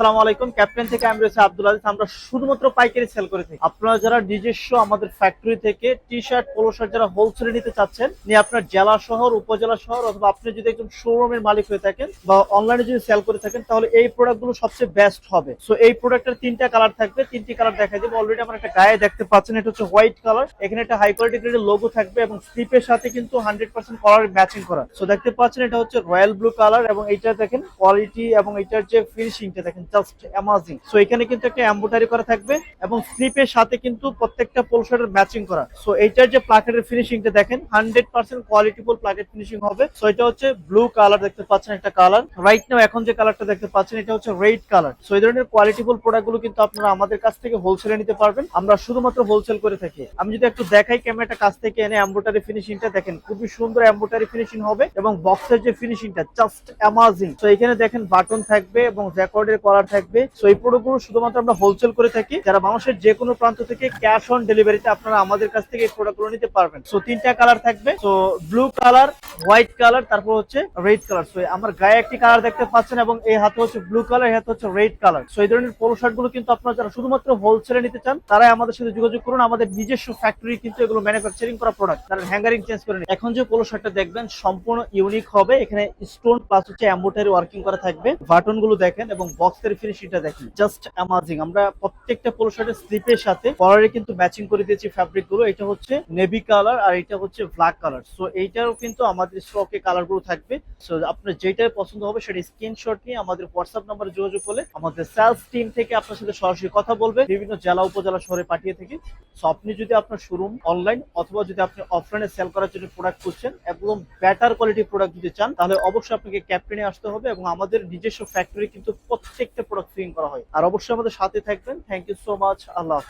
আসসালামু আলাইকুম। ক্যাপ্টেন থেকে আমি রয়েছে আব্দুল আজিজ। আমরা শুধুমাত্র পাইকারি সেল করে থাকি। আপনারা যারা নিজস্ব আমাদের ফ্যাক্টরি থেকে টি শার্ট পোলো শার্ট যারা হোলসেলে নিতে চাচ্ছেন, নিয়ে আপনার জেলা শহর, উপজেলা শহর, অথবা আপনি যদি একজন শোরুমের মালিক হয়ে থাকেন বা অনলাইনে যদি সেল করে থাকেন, তাহলে এই প্রোডাক্টগুলো সবচেয়ে বেস্ট হবে। সো এই প্রোডাক্টের তিনটা কালার থাকবে। তিনটি কালার দেখাই দেবো অলরেডি আমার একটা গায়ে দেখতে পাচ্ছেন। এটা হচ্ছে হোয়াইট কালার এখানে একটা হাই কোয়ালিটি গ্রেডের লোগো থাকবে এবং স্লিপের সাথে কিন্তু হান্ড্রেড পার্সেন্ট কালার ম্যাচিং করা। সো দেখতে পাচ্ছেন, এটা হচ্ছে রয়্যাল ব্লু কালার এবং এইটা দেখেন কোয়ালিটি এবং এটার যে ফিনিশিংটা দেখেন জাস্ট অ্যামাজিং সো এখানে কিন্তু একটা এম্বোটারি করা থাকবে এবং স্লিপের সাথে কিন্তু প্রত্যেকটা পোল শার্টের ম্যাচিং করা। সো এইটার যে প্লাকেটের ফিনিশিংটা দেখেন hundred percent qualityful placket finishing হবে। সো এটা হচ্ছে ব্লু কালার দেখতে পাচ্ছেন একটা কালার রাইট নাও এখন যে কালারটা দেখতে পাচ্ছেন, এটা হচ্ছে রেড কালার সো এই ধরনের কোয়ালিটিফুল প্রোডাক্টগুলো কিন্তু আপনারা আমাদের কাছ থেকে হোলসেলে নিতে পারবেন। আমরা শুধুমাত্র হোলসেল করে থাকি। আমি যদি একটু দেখাই ক্যামেরাটা কাছ থেকে এনে এম্বোটারি ফিনিশিংটা দেখেন খুবই সুন্দর এম্বোটারি ফিনিশিং হবে এবং বক্সের যে ফিনিশিংটা জাস্ট অ্যামাজিং তো এখানে দেখেন বাটন থাকবে এবং জ্যাকর্ডের কলার থাকবে। সো এই প্রোডাক্টগুলো শুধুমাত্র আমরা হোলসেল করে থাকি। যারা মানুষের যে কোনো প্রান্ত থেকে ক্যাশ অন ডেলিভারিতে আপনারা আমাদের কাছ থেকে এই প্রোডাক্টগুলো নিতে পারবেন। সো তিনটা কালার থাকবে। So blue colour white colour তারপর হচ্ছে রেড কালার সো আমার গায়ে একটি কালার দেখতে পাচ্ছেন এবং এই হাতে হচ্ছে ব্লু কালার এই হাতে হচ্ছে রেড কালার সো এই ধরনের পোলো শার্টগুলো কিন্তু আপনারা যারা শুধুমাত্র হোলসেলে নিতে চান, তারাই আমাদের সাথে যোগাযোগ করুন। আমাদের নিজস্ব ফ্যাক্টরি কিন্তু এগুলো ম্যানুফ্যাকচারিং করা প্রোডাক্ট তারা হ্যাঙ্গারিং চেঞ্জ করে। এখন যে পোলো শার্টটা দেখবেন, সম্পূর্ণ ইউনিক হবে। এখানে স্টোন প্লাস হচ্ছে এম্বোটারি ওয়ার্কিং করা থাকবে। বাটনগুলো দেখেন এবং বক্সের ফিনিশিংটা দেখেন। জাস্ট অ্যামাজিং আমরা প্রত্যেকটা পোলো শার্টের স্লিপের সাথে কলারে কিন্তু ম্যাচিং করে দিয়েছি ফ্যাব্রিকগুলো। এটা হচ্ছে নেভি কালার আর এটা হচ্ছে ব্ল্যাক কালার সো এইটারও কিন্তু আমাদের স্টকে কালারগুলো থাকবে। সো আপনার যেটাই পছন্দ হবে সেটা স্ক্রিনশট নিয়ে আমাদের হোয়াটসঅ্যাপ নাম্বারে যোগাযোগ করলে আমাদের সেলস টিম থেকে আপনার সাথে সরাসরি কথা বলবে, বিভিন্ন জেলা, উপজেলা, শহরে পাঠিয়ে থেকে। সো আপনি যদি আপনার শোরুম অনলাইন অথবা যদি আপনি অফলাইনে সেল করার জন্য প্রোডাক্ট খুঁজছেন, একদম বেটার কোয়ালিটির প্রোডাক্ট যদি চান, তাহলে অবশ্যই আপনাকে ক্যাপ্টেনে আসতে হবে এবং আমাদের নিজস্ব ফ্যাক্টরি কিন্তু প্রত্যেকটা প্রোডাক্ট ফিলিং করা হয়। আর অবশ্যই আমাদের সাথে থাকবেন। থ্যাংক ইউ সো মাচ আল্লাহ হাফিজ।